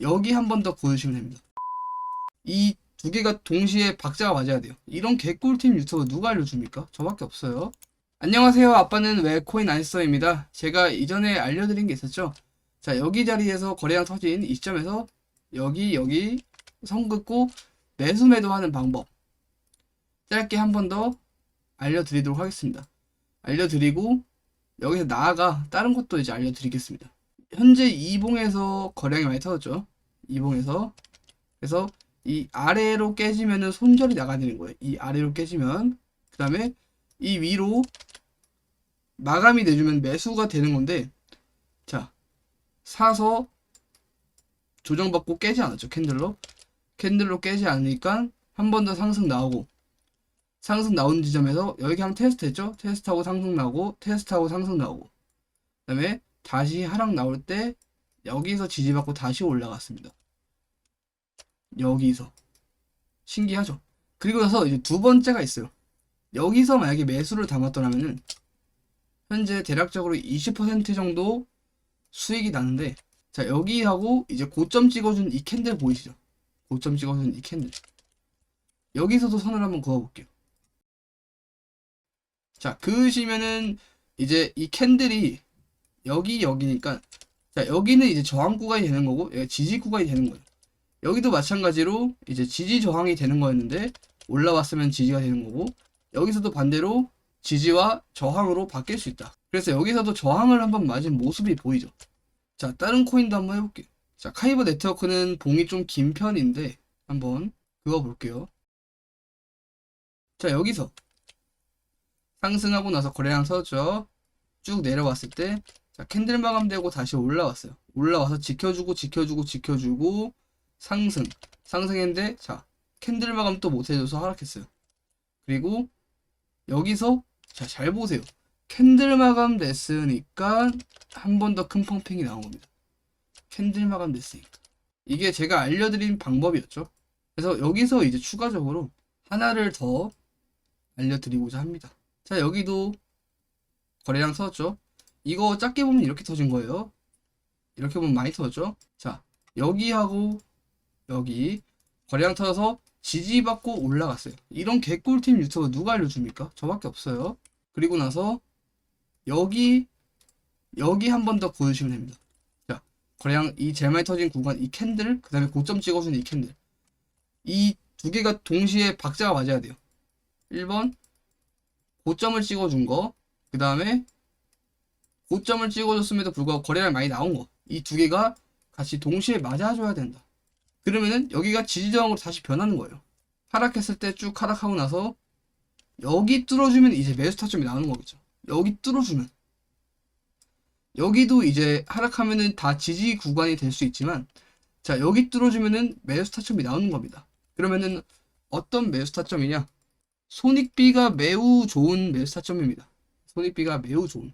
여기 한 번더 고르시면 됩니다. 이 두 개가 동시에 박자가 맞아야 돼요. 이런 개꿀팀 유튜버 누가 알려줍니까? 저밖에 없어요. 안녕하세요. 아빠는 왜 코인 안 써입니다. 제가 이전에 알려드린 게 있었죠. 자, 여기 자리에서 거래량 터진 이 시점에서 여기, 여기 선 긋고 매수 매도하는 방법. 짧게 한 번 더 알려드리도록 하겠습니다. 알려드리고 여기서 나아가 다른 것도 이제 알려드리겠습니다. 현재 이봉에서 거래량이 많이 터졌죠. 이봉에서. 그래서 이 아래로 깨지면은 손절이 나가는 거예요. 이 아래로 깨지면. 그 다음에 이 위로 마감이 내주면 매수가 되는 건데 자 사서 조정받고 깨지 않았죠 캔들로. 캔들로 깨지 않으니까 한 번 더 상승 나오고 상승 나온 지점에서 여기 한번 테스트 했죠? 테스트하고 상승 나오고 테스트하고 상승 나오고. 그 다음에 다시 하락 나올 때 여기서 지지받고 다시 올라갔습니다. 여기서. 신기하죠? 그리고 나서 이제 두 번째가 있어요. 여기서 만약에 매수를 담았더라면은 현재 대략적으로 20% 정도 수익이 나는데 자 여기하고 이제 고점 찍어준 이 캔들 보이시죠? 고점 찍어준 이 캔들. 여기서도 선을 한번 그어볼게요. 자 그으시면은 이제 이 캔들이 여기 여기니까 자 여기는 이제 저항 구간이 되는 거고 여기 지지 구간이 되는 거예요. 여기도 마찬가지로 이제 지지 저항이 되는 거였는데 올라왔으면 지지가 되는 거고 여기서도 반대로 지지와 저항으로 바뀔 수 있다. 그래서 여기서도 저항을 한번 맞은 모습이 보이죠. 자, 다른 코인도 한번 해볼게요. 자, 카이버 네트워크는 봉이 좀 긴 편인데 한번 그어볼게요. 자, 여기서 상승하고 나서 거래량 서죠. 쭉 내려왔을 때 자, 캔들 마감되고 다시 올라왔어요. 올라와서 지켜주고 지켜주고 지켜주고 상승 상승했는데 자 캔들 마감 또 못 해줘서 하락했어요. 그리고 여기서 자, 잘 보세요. 캔들 마감 됐으니까 한 번 더큰 펑핑이 나온 겁니다. 캔들 마감 됐으니까. 이게 제가 알려드린 방법이었죠. 그래서 여기서 이제 추가적으로 하나를 더 알려드리고자 합니다. 자, 여기도 거래량 터졌죠. 이거 작게 보면 이렇게 터진 거예요. 이렇게 보면 많이 터졌죠. 자, 여기하고 여기 거래량 터져서 지지받고 올라갔어요. 이런 개꿀팀 유튜버 누가 알려줍니까? 저밖에 없어요. 그리고 나서 여기 여기 한 번 더 고르시면 됩니다. 자, 거래량 이 제일 많이 터진 구간 이 캔들 그 다음에 고점 찍어준 이 캔들 이 두 개가 동시에 박자가 맞아야 돼요. 1번 고점을 찍어준 거, 그 다음에 고점을 찍어줬음에도 불구하고 거래량 많이 나온 거. 이 두 개가 같이 동시에 맞아줘야 된다. 그러면은 여기가 지지저항으로 다시 변하는 거예요. 하락했을 때 쭉 하락하고 나서 여기 뚫어주면 이제 매수 타점이 나오는 거겠죠. 여기 뚫어주면 여기도 이제 하락하면은 다 지지 구간이 될 수 있지만 자 여기 뚫어주면은 매수 타점이 나오는 겁니다. 그러면은 어떤 매수 타점이냐? 손익비가 매우 좋은 매수 타점입니다. 손익비가 매우 좋은.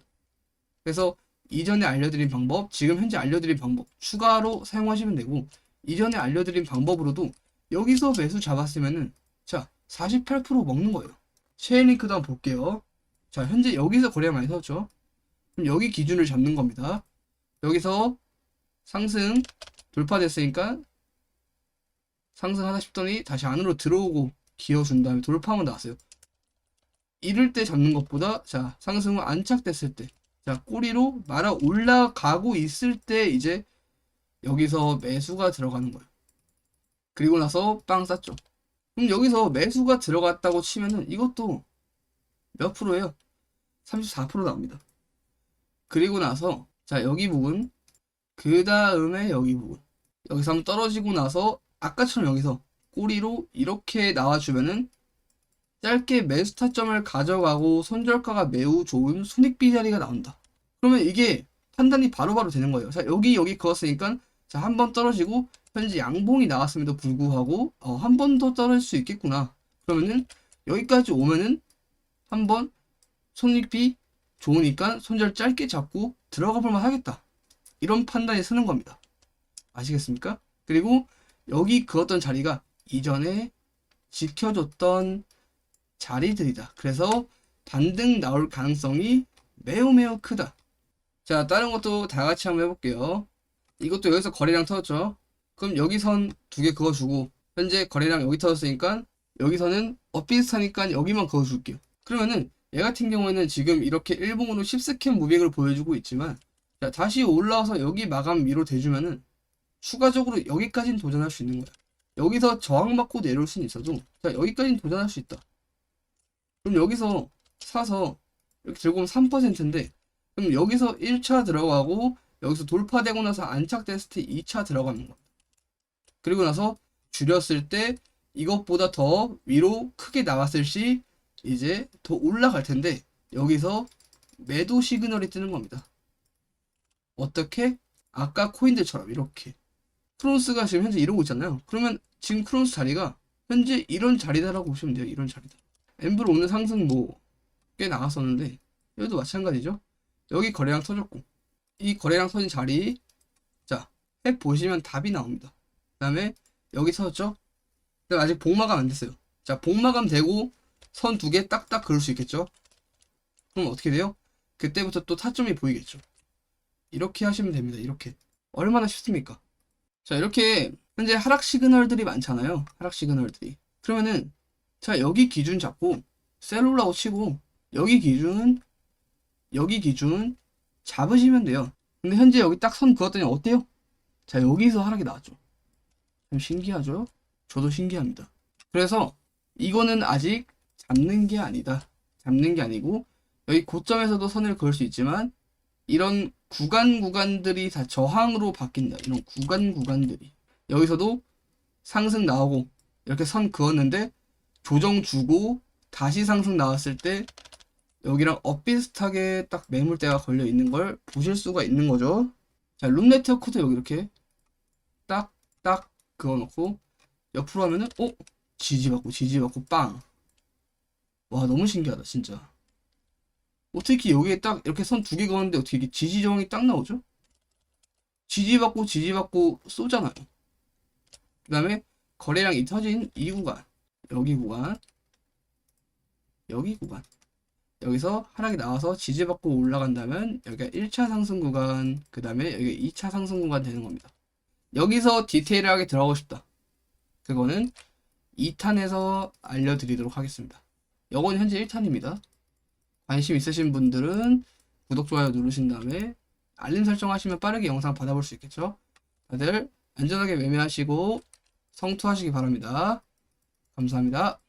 그래서 이전에 알려드린 방법, 지금 현재 알려드린 방법 추가로 사용하시면 되고 이전에 알려드린 방법으로도 여기서 매수 잡았으면은 자 48% 먹는 거예요. 체인링크도 한번 볼게요. 자 현재 여기서 거래가 많이 섰죠. 그럼 여기 기준을 잡는 겁니다. 여기서 상승 돌파됐으니까 상승하다 싶더니 다시 안으로 들어오고 기어준 다음에 돌파하면 나왔어요. 이럴 때 잡는 것보다 자 상승은 안착됐을 때 자 꼬리로 말아 올라가고 있을 때 이제 여기서 매수가 들어가는 거예요. 그리고 나서 빵 쌌죠. 그럼 여기서 매수가 들어갔다고 치면은 이것도 몇 프로예요? 34% 나옵니다. 그리고 나서 자 여기 부분 그 다음에 여기 부분 여기서 한번 떨어지고 나서 아까처럼 여기서 꼬리로 이렇게 나와주면은 짧게 매수 타점을 가져가고 손절가가 매우 좋은 손익비 자리가 나온다. 그러면 이게 판단이 바로바로 되는 거예요. 자 여기 여기 그었으니까 자 한 번 떨어지고 현재 양봉이 나왔음에도 불구하고 어, 한 번 더 떨어질 수 있겠구나. 그러면은 여기까지 오면은 한 번 손익비 좋으니까 손절 짧게 잡고 들어가 볼만 하겠다. 이런 판단이 서는 겁니다. 아시겠습니까? 그리고 여기 그었던 자리가 이전에 지켜줬던 자리들이다. 그래서 반등 나올 가능성이 매우 매우 크다. 자, 다른 것도 다 같이 한번 해볼게요. 이것도 여기서 거래량 터졌죠. 그럼 여기 선 두 개 그어주고 현재 거래량 여기 터졌으니까 여기서는 어 비슷하니까 여기만 그어줄게요. 그러면은 얘 같은 경우에는 지금 이렇게 일봉으로 10스캔 무빙을 보여주고 있지만 자 다시 올라와서 여기 마감 위로 대주면은 추가적으로 여기까지는 도전할 수 있는 거야. 여기서 저항받고 내려올 수는 있어도 자 여기까지는 도전할 수 있다. 그럼 여기서 사서 이렇게 들고 오면 3%인데 그럼 여기서 1차 들어가고 여기서 돌파되고 나서 안착됐을 때 2차 들어가는 거야. 그리고 나서 줄였을 때 이것보다 더 위로 크게 나왔을 시 이제 더 올라갈 텐데 여기서 매도 시그널이 뜨는 겁니다. 어떻게? 아까 코인들처럼 이렇게 크로스가 지금 현재 이러고 있잖아요. 그러면 지금 크로스 자리가 현재 이런 자리다라고 보시면 돼요. 이런 자리다. 엠브로 오늘 상승 뭐 꽤 나갔었는데 여기도 마찬가지죠. 여기 거래량 터졌고 이 거래량 터진 자리 자, 해 보시면 답이 나옵니다. 그 다음에 여기 터졌죠? 근데 아직 복마감 안 됐어요. 자, 복마감 되고 선 두 개 딱딱 그을 수 있겠죠? 그럼 어떻게 돼요? 그때부터 또 타점이 보이겠죠. 이렇게 하시면 됩니다. 이렇게. 얼마나 쉽습니까? 자, 이렇게 현재 하락 시그널들이 많잖아요. 하락 시그널들이. 그러면은 자, 여기 기준 잡고 셀룰라고 치고 여기 기준은 여기 기준 잡으시면 돼요. 근데 현재 여기 딱 선 그었더니 어때요? 자, 여기서 하락이 나왔죠. 좀 신기하죠? 저도 신기합니다. 그래서 이거는 아직 잡는 게 아니다. 잡는 게 아니고 여기 고점에서도 선을 그을 수 있지만 이런 구간 구간들이 다 저항으로 바뀐다. 이런 구간 구간들이 여기서도 상승 나오고 이렇게 선 그었는데 조정 주고 다시 상승 나왔을 때 여기랑 엇비슷하게 딱 매물대가 걸려 있는 걸 보실 수가 있는 거죠. 자, 룸 네트워크도 여기 이렇게 딱 딱 그어놓고 옆으로 하면은 어 지지받고 지지받고 빵. 와 너무 신기하다 진짜. 어떻게 여기에 딱 이렇게 선 두개 그었는데 어떻게 이게 지지 저항이 딱 나오죠? 지지받고 지지받고 쏘잖아요. 그 다음에 거래량이 터진 이 구간 여기 구간 여기 구간 여기서 하락이 나와서 지지받고 올라간다면 여기가 1차 상승 구간 그 다음에 여기 2차 상승 구간 되는 겁니다. 여기서 디테일하게 들어가고 싶다. 그거는 2탄에서 알려드리도록 하겠습니다. 요건 현재 1탄입니다. 관심 있으신 분들은 구독, 좋아요 누르신 다음에 알림 설정 하시면 빠르게 영상 받아볼 수 있겠죠? 다들 안전하게 매매하시고 성투하시기 바랍니다. 감사합니다.